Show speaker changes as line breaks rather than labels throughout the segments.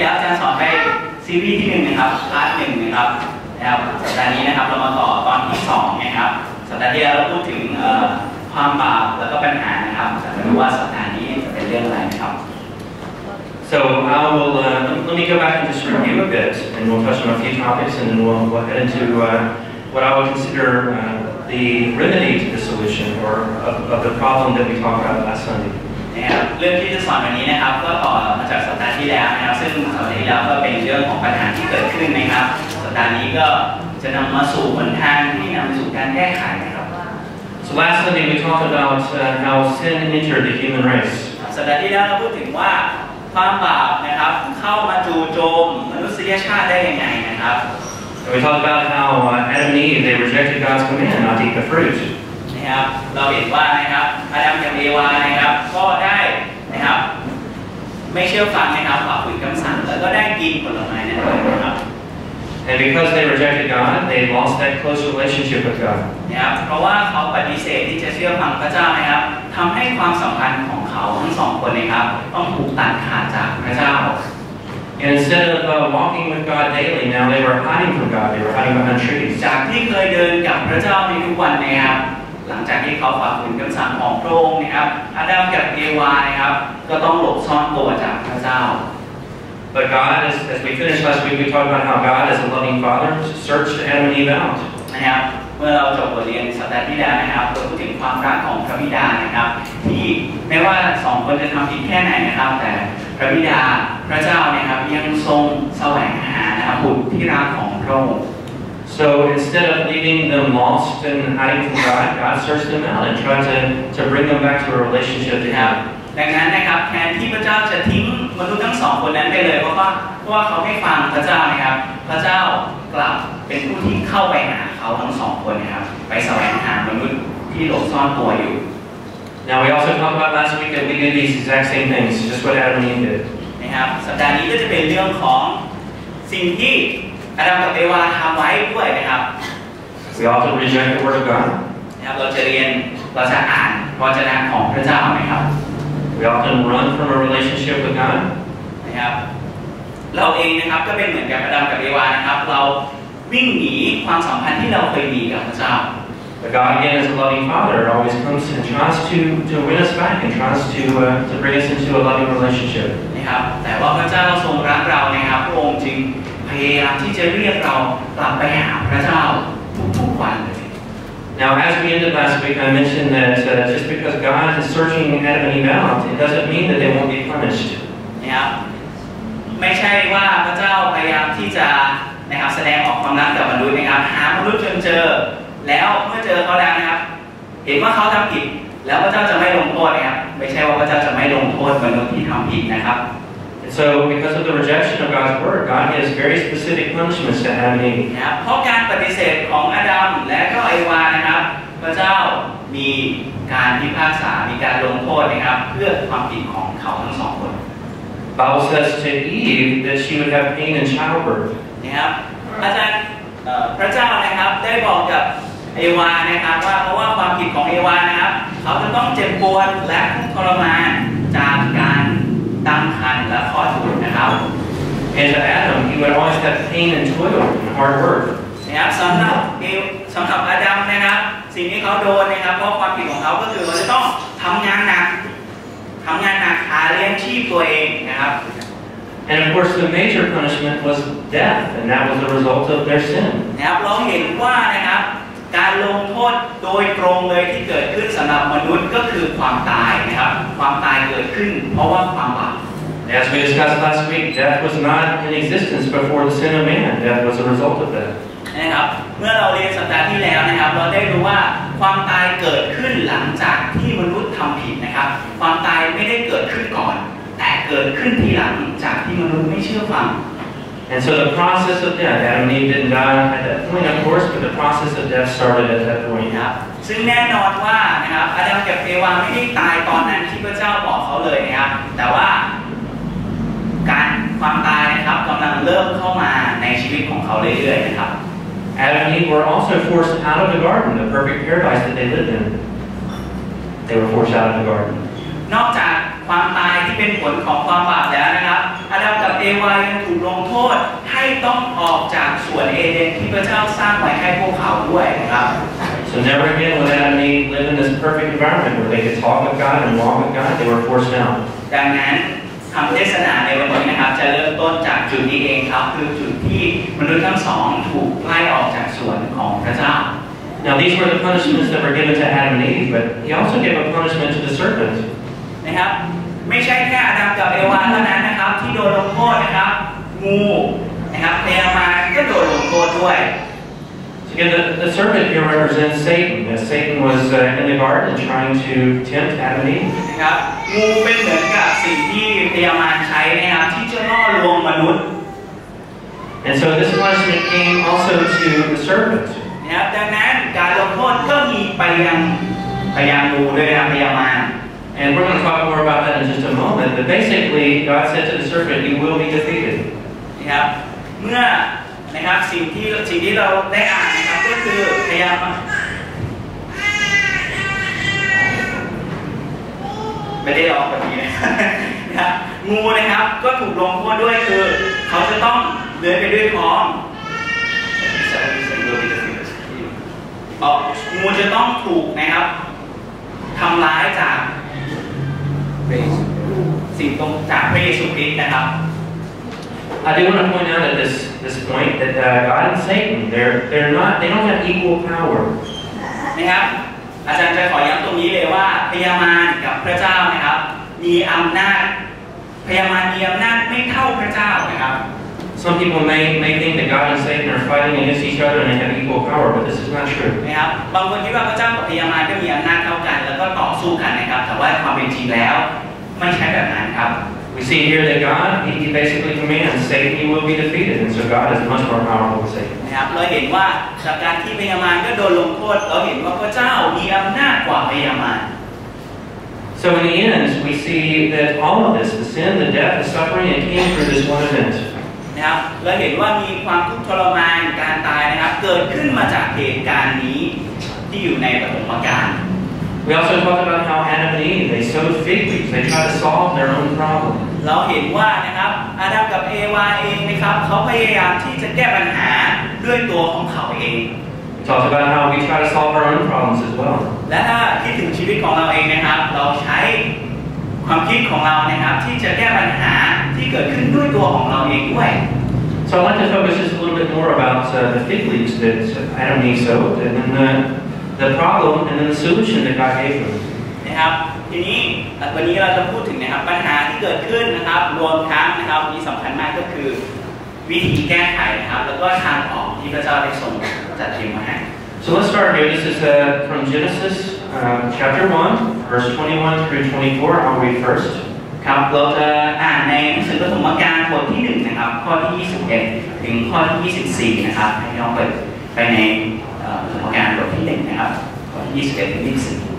แล้วอาจารย์สอนไปซีรีส์ที่หนึ่งนะครับพาร์ทหนึ่งนะครับนะครับสัปดาห์นี้นะครับเรามาต่อตอนที่สองนะครับสัปดาห์ที่แล้วเราพูดถึงเอ่อความบาปแล้วก็ปัญหานะครับจะมาดูว่าสัปดาห์นี้จะเป็นเรื่องอะไรนะครับ
So I will, uh, let me go back and just review a bit, and we'll touch on a few topics, and then we'll, we'll head into uh, what I would consider uh, the remedy to the solution, or of, of the problem that we talked about last Sunday.
นะครับเรื่องที่จะสอนวันนี้นะครับก็ต่อมาจากสัปดาห์ที่แล้วนะครับ ซึ่งสัปดาห์ที่แล้วก็เป็นเรื่องของปัญหาที่เกิดขึ้นนะครับ สัปดาห์นี้ก็จะนำมาสู่หนทางที่นำไปสู่การแก้ไขนะครับ
So last Sunday we talked about uh, how sin entered the human race.
สัปดาห์ที่แล้วเราพูดถึงว่าความบาปนะครับเข้ามาจู่โจมมนุษยชาติได้ยังไงนะครับ
And we talked about how uh, Adam and Eve, they rejected God's command not to eat the fruit.
นะครับเราเห็นว่านะครับ อาดัมกับเอวานะครับ ก็ได้นะครับ ไม่เชื่อฟังนะครับฝ่าฝืนคำสั่งแล้วก็ได้กินผลไม้นั้นด้วยนะครับ
And because they rejected God, they lost that close relationship with God.
นะครับเพราะว่าเขาปฏิเสธที่จะเชื่อฟังพระเจ้านะครับทำให้ความสัมพันธ์ของเขาทั้งสองคนนะครับต้องถูกตัดขาดจากพระเจ้า
And instead of uh, walking with God daily, now they were hiding from God. They were hiding behind trees.
จากที่เคยเดินกับพระเจ้าในทุกวันนะครับ หลังจากที่เขาฝ่าฝืนคำสั่งของพระองค์นะครับอาดัมกับเอวานะครับก็ต้องหลบซ่อนตัวจากพระเจ้า
But God, as, as we finished last week, we talked about how God, as a loving Father, searched Adam and Eve out.
นะครับเมื่อเราจบบทเรียนสัปดาห์ที่แล้วนะครับเราพูดถึงความรักของพระบิดานะครับ ที่ไม่ว่าสองคนจะทำผิดแค่ไหนนะครับ แต่พระบิดาพระเจ้านะครับยังทรงแสวงหานะครับบุตรที่รักของพระองค์
So instead of leaving them lost and hiding from God, God searched them out and tried to, to bring them back to a relationship to
นะครับ
Him.
ดังนั้นนะครับแทนที่พระเจ้าจะทิ้งมนุษย์ทั้งสองคนนั้นไปเลยเพราะว่าเพราะว่าเขาไม่ฟังพระเจ้านะครับ พระเจ้ากลับเป็นผู้ที่เข้าไปหาเขาทั้งสองคนนะครับ ไปแสวงหามนุษย์ที่หลบซ่อนตัวอยู่
Now we also talked about last week that we do these exact same things, just what Adam and Eve did.
นะครับสัปดาห์นี้ก็จะเป็นเรื่องของสิ่งที่ อาดัมกับเอวาทำไว้ด้วยนะครับ
We often reject the Word of God.
นะครับเราจะเรียนเราจะอ่านพระวจนะของพระเจ้านะครับ
We often run from a relationship with God.
นะครับเราเองนะครับก็เป็นเหมือนกับอาดัมกับเอวานะครับ เราวิ่งหนีความสัมพันธ์ที่เราเคยมีกับพระเจ้า
But God, again, as a loving Father, always comes and tries to, to win us back and tries to, uh, to bring us into a loving relationship.
นะครับแต่ว่าพระเจ้าทรงรักเรานะครับพระองค์จึง พยายามที่จะเรียกเรากลับไปหาพระเจ้าทุกๆวันเลย
Now, as we ended last week, I mentioned that uh, just because God is searching Adam and Eve out, it doesn't mean that they won't be punished.
นะครับไม่ใช่ว่าพระเจ้าพยายามที่จะนะครับแสดงออกความรักกับมนุษย์นะครับหามนุษย์จนเจอ แล้วเมื่อเจอเขาแล้วนะครับ เห็นว่าเขาทำผิด แล้วพระเจ้าจะไม่ลงโทษนะครับ ไม่ใช่ว่าพระเจ้าจะไม่ลงโทษมนุษย์ที่ทำผิดนะครับ
And so, because of the rejection of God's word, God gives very specific punishments to Adam and Eve.
นะครับเพราะการปฏิเสธของอาดัมและก็เอวานะครับ พระเจ้ามีการพิพากษา มีการลงโทษนะครับ เพื่อความผิดของเขาทั้งสองคน
The Bible says to Eve that she would have pain in childbirth.
นะครับอาจารย์เอ่อพระเจ้านะครับได้บอกกับเอวานะครับว่าเพราะว่าความผิดของเอวานะครับเขาจะต้องเจ็บปวดและทุกข์ทรมานจากการตั้งครรภ์และคลอดบุตรนะครับ
And to Adam, he would always have pain and toil and hard work.
นะครับสำหรับเอวสำหรับอาดัมนะครับ สิ่งที่เขาโดนนะครับเพราะความผิดของเขาก็คือเขาจะต้องทำงานหนักทำงานหนักหาเลี้ยงชีพตัวเองนะครับ
And of course, the major punishment was death, and that was the result of their sin.
นะครับเราเห็นว่านะครับการลงโทษโดยตรงเลยที่เกิดขึ้นสำหรับมนุษย์ก็คือความตายนะครับ ความตายเกิดขึ้น เพราะว่าความบาป
As we discussed last week, death was not in existence before the sin of man. Death was a result of that.
นะครับเมื่อเราเรียนสัปดาห์ที่แล้วนะครับ เราได้รู้ว่าความตายเกิดขึ้นหลังจากที่มนุษย์ทำผิดนะครับ ความตายไม่ได้เกิดขึ้นก่อน แต่เกิดขึ้นทีหลังจากที่มนุษย์ไม่เชื่อฟัง
And so the process of death, Adam and Eve didn't die at that point, of course, but the process of death started at that point.
นะครับซึ่งแน่นอนว่านะครับอาดัมกับเอวาไม่ได้ตายตอนนั้นที่พระเจ้าบอกเขาเลยนะครับแต่ว่าการ ความตายนะครับกำลังเริ่มเข้ามาในชีวิตของเขาเรื่อยๆนะครับ
Adam and Eve were also forced out of the garden, the perfect paradise that they lived in. They were forced out of the garden.
นอกจากความตายที่เป็นผลของความบาปแล้วนะครับอาดัมกับเอวายังถูกลงโทษให้ต้องออกจากสวนเอเดนที่พระเจ้าสร้างไว้ให้พวกเขาด้วยนะครับ
So never again would Adam and Eve live in this perfect environment where they could talk with God and walk with God. They were forced out.
ดังนั้น คำเทศนาในวันนี้นะครับ จะเริ่มต้นจากจุดนี้เองครับ คือจุดที่มนุษย์ทั้งสองถูกไล่ออกจากสวนของพระเจ้า
Now these were the punishments that were given to Adam and Eve, but he also gave a punishment to the serpent.
นะครับไม่ใช่แค่อาดัมกับเอวาเท่านั้นนะครับที่โดนลงโทษนะครับงูนะครับพยามารก็โดนลงโทษด้วย
So again, the, the serpent here represents Satan. As Satan was uh, in the garden trying to tempt Adam and Eve.
นะครับงูเป็นเหมือนกับสิ่งที่พยามารใช้นะครับที่จะล่อลวงมนุษย์
And so this punishment came also to the serpent.
นะครับดังนั้นการลงโทษก็มีไปยังไปยังงูด้วยนะครับพยามาร
And we're going to talk more about that in just a moment. But basically, God said to the serpent, you will be defeated.
นะครับเมื่อ นะครับสิ่งที่สิ่งที่เราได้อ่านนะครับก็คือพยามารไม่ได้ออกแบบนี้นะครับงูนะครับก็ถูกลงโทษด้วยคือ เขาจะต้องเลื้อยไปด้วยท้องเอ่องูจะต้องถูกนะครับทำร้ายจากสิ่งตรงจากพระเยซูคริสต์นะครับ
I do want to point out at this, this point that uh, God and Satan, they're, they're not, they don't have equal power.
นะครับอาจารย์จะขอย้ำตรงนี้เลยว่าพยามารกับพระเจ้านะครับ มีอำนาจพยามารมีอำนาจไม่เท่าพระเจ้านะครับ
Some people may, may think that God and Satan are fighting against each other and they have equal power, but this is not true.
นะครับบางคนคิดว่าพระเจ้ากับพยามารก็มีอำนาจเท่ากัน แล้วก็ต่อสู้กันนะครับ แต่ว่าความเป็นจริงแล้วไม่ใช่แบบนั้นครับ
We see here that God, he, he basically commands Satan, he will be defeated, and so God is much more powerful than Satan.
นะครับเราเห็นว่าจากการที่พยามารก็โดนลงโทษเราเห็นว่าพระเจ้ามีอำนาจกว่าพยามาร
So in the end, we see that all of this, the sin, the death, the suffering, it came through this one event.
นะครับเราเห็นว่ามีความทุกข์ทรมานการตายนะครับ เกิดขึ้นมาจากเหตุการณ์นี้ที่อยู่ในปฐมกาล
We also talked about how Adam and Eve, they sowed fig leaves. They tried to solve their own problem.
เราเห็นว่านะครับอาดัมกับเอวาเองนะครับเขาพยายามที่จะแก้ปัญหาด้วยตัวของเขาเอง
We talked about how we try to solve our own problems as well.
และถ้าคิดถึงชีวิตของเราเองนะครับ เราใช้ความคิดของเรานะครับที่จะแก้ปัญหาที่เกิดขึ้นด้วยตัวของเราเองด้วย
So I'd like to focus just a little bit more about uh, the fig leaves that Adam and Eve sowed, and then the, the problem, and then the solution that God gave them.
นะครับทีนี้วันนี้เราจะพูดถึงนะครับปัญหาที่เกิดขึ้นนะครับรวมทั้งนะครับที่สำคัญมากก็คือ วิธีแก้ไขนะครับแล้วก็ทางออกที่พระเจ้าได้ทรงจัดเตรียมมาให้
So let's start here. This is uh, from Genesis uh, chapter 1, verse 21 through 24. I'll read first.
ครับเราจะอ่านในหนังสือปฐมกาลบทที่หนึ่งนะครับข้อที่ 21 ถึงข้อที่ 24 นะครับให้น้องเปิดไปใน เอ่อปฐมกาลบทที่หนึ่งนะครับ ข้อที่ 21 ถึง 24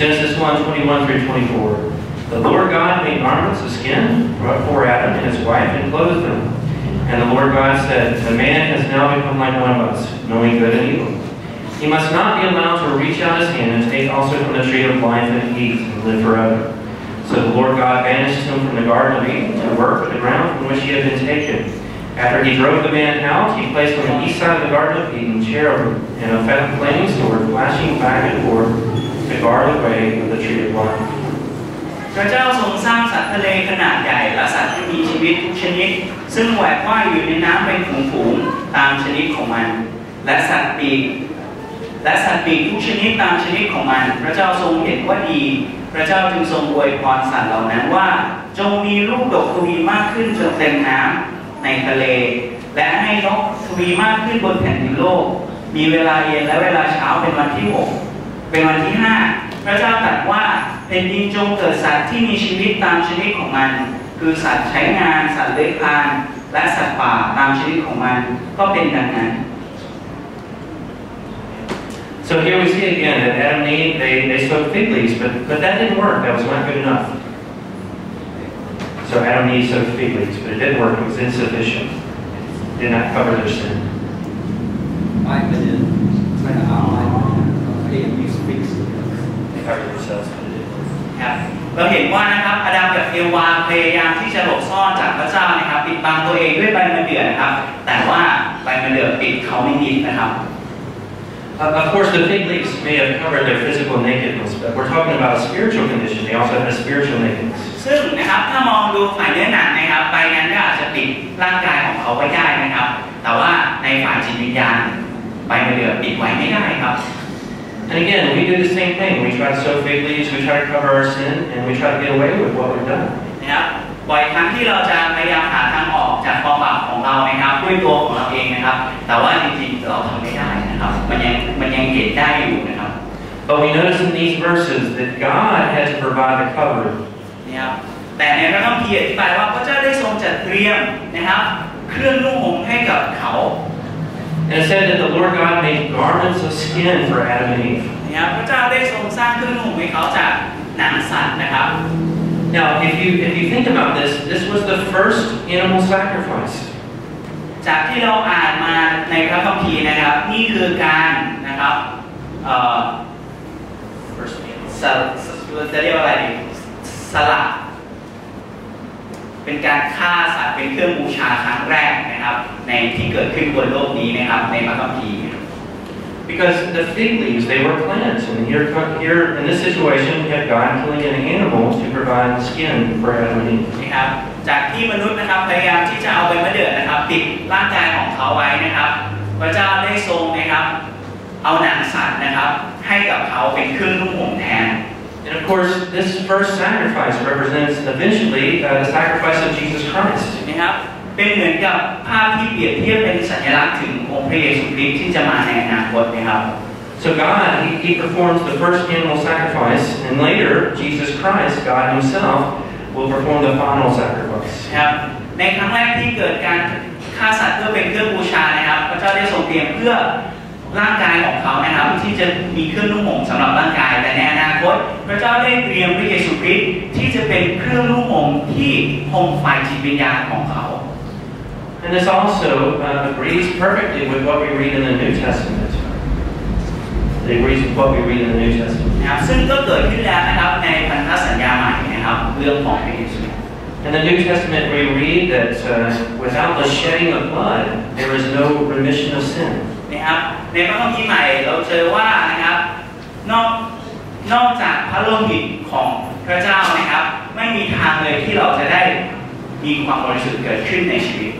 Genesis 1, 21 through 24. The Lord God made garments of skin, brought for Adam and his wife, and clothed them. And the Lord God said, The man has now become like one of us, knowing good and evil. He must not be allowed to reach out his hand and take also from the tree of life and eat and live forever. So the Lord God banished him from the Garden of Eden to work the ground from which he had been taken. After he drove the man out, he placed on the east side of the Garden of Eden cherubim and a flaming sword flashing back and forth to guard the way of the tree of life.
พระเจ้าทรงสร้างสัตว์ทะเลขนาดใหญ่และสัตว์ที่มีชีวิตทุกชนิด ซึ่งแหวกว่ายอยู่ในน้ำเป็นฝูงๆตามชนิดของมัน และสัตว์ปีกและสัตว์ปีกทุกชนิดตามชนิดของมัน พระเจ้าทรงเห็นว่าดี พระเจ้าจึงทรงอวยพรสัตว์เหล่านั้นว่า จงมีลูกดกทวีมากขึ้นจนเต็มน้ำ ในทะเล และให้นกทวีมากขึ้นบนแผ่นดินโลก มีเวลาเย็นและเวลาเช้าเป็นวันที่หกเป็นวันที่ห้าพระเจ้าตรัสว่าแผ่นดินจงเกิดสัตว์ที่มีชีวิตตามชนิดของมัน คือสัตว์ใช้งานสัตว์เลื้อยคลานและสัตว์ป่าตามชนิดของมันก็เป็นดังนั้น
So here we see again that Adam and Eve, they, they sowed fig leaves, but, but that didn't work. That was not good enough. So Adam and Eve sowed fig leaves, but it didn't work. It was insufficient. It did not cover their sin.
I did try to outline pay and use fixed.
They cover themselves, but it didn't work.
ครับเราเห็นว่านะครับอดัมกับเอวาพยายามที่จะหลบซ่อนจากพระเจ้านะครับ ปิดบังตัวเองด้วยใบมะเดื่อนะครับ แต่ว่าใบมะเดื่อปิดเขาไม่มิดนะครับ
Uh, of course, the fig leaves may have covered their physical nakedness, but we're talking about a spiritual condition. They also had a spiritual nakedness.
ซึ่งนะครับถ้ามองดูฝ่ายเนื้อหนังนะครับใบนั้นก็อาจจะปิดร่างกายของเขาไว้ได้นะครับ แต่ว่าในฝ่ายจิตวิญญาณใบมะเดื่อปิดไว้ไม่ได้ครับ
And again, we do the same thing. We try to sow fig leaves, we try to cover our sin, and we try to get away with what we've done.
นะครับบ่อยครั้งที่เราจะพยายามหาทางออกจากความบาปของเรานะครับ ด้วยตัวของเราเองนะครับ แต่ว่าจริงๆเราทำไม่ได้ นะครับ มันยังมันยังเห็นได้อยู่นะครับ
But we notice in these verses that God had to provide a covering.
นะครับแต่ในพระคัมภีร์อธิบายว่าพระเจ้าได้ทรงจัดเตรียมนะครับ เครื่องนุ่งห่มให้กับเขา
And it said that the Lord God made garments of skin for Adam and Eve.
นะครับพระเจ้าได้ทรงสร้างเครื่องนุ่งห่มให้เขาจากหนังสัตว์นะครับ
Now, if you if you think about this, this was the first animal sacrifice.
จากที่เราอ่านมาในพระคัมภีร์นะครับ นี่คือการนะครับเอ่อสละจะเรียกว่าอะไรดีสละเป็นการฆ่าสัตว์เป็นเครื่องบูชาครั้งแรกนะครับ ในที่เกิดขึ้นบนโลกนี้นะครับในพระคัมภีร์
Because the fig leaves, they were plants. And here, here in this situation, we have God killing an animal to provide skin for Adam and Eve.
นะครับจากที่มนุษย์นะครับพยายามที่จะเอาใบมะเดื่อนะครับปิดร่างกายของเขาไว้นะครับ พระเจ้าได้ทรงนะครับ เอาหนังสัตว์นะครับ ให้กับเขาเป็นเครื่องนุ่งห่มแทน
And of course, this first sacrifice represents eventually uh, the sacrifice of Jesus Christ.
นะครับเป็นเหมือนกับภาพที่เปรียบเทียบเป็นสัญลักษณ์ถึงองค์พระเยซูคริสต์ที่จะมาในอนาคตนะครับ
So God, he, he performs the first animal sacrifice, and later, Jesus Christ, God himself, will perform the final sacrifice.
นะครับในครั้งแรกที่เกิดการฆ่าสัตว์เพื่อเป็นเครื่องบูชานะครับ พระเจ้าได้ทรงเตรียมเพื่อร่างกายของเขานะครับ ที่จะมีเครื่องนุ่งห่มสำหรับร่างกาย แต่ในอนาคตพระเจ้าได้เตรียมพระเยซูคริสต์ที่จะเป็นเครื่องนุ่งห่มที่ห่มฝ่ายจิตวิญญาณของเขา
And this also uh, agrees perfectly with what we read in the New Testament. It agrees with what we read in the New Testament.
นะครับซึ่งก็เกิดขึ้นแล้วนะครับใน เรื่องของพระเยซู
In the New Testament, we read that uh, without the shedding of blood, there is no remission of sin.
นะครับในพระคัมภีร์ใหม่เราเจอว่านะครับนอกนอกจากพระโลหิตของพระเจ้านะครับ ไม่มีทางเลยที่เราจะได้มีความบริสุทธิ์เกิดขึ้นในชีวิต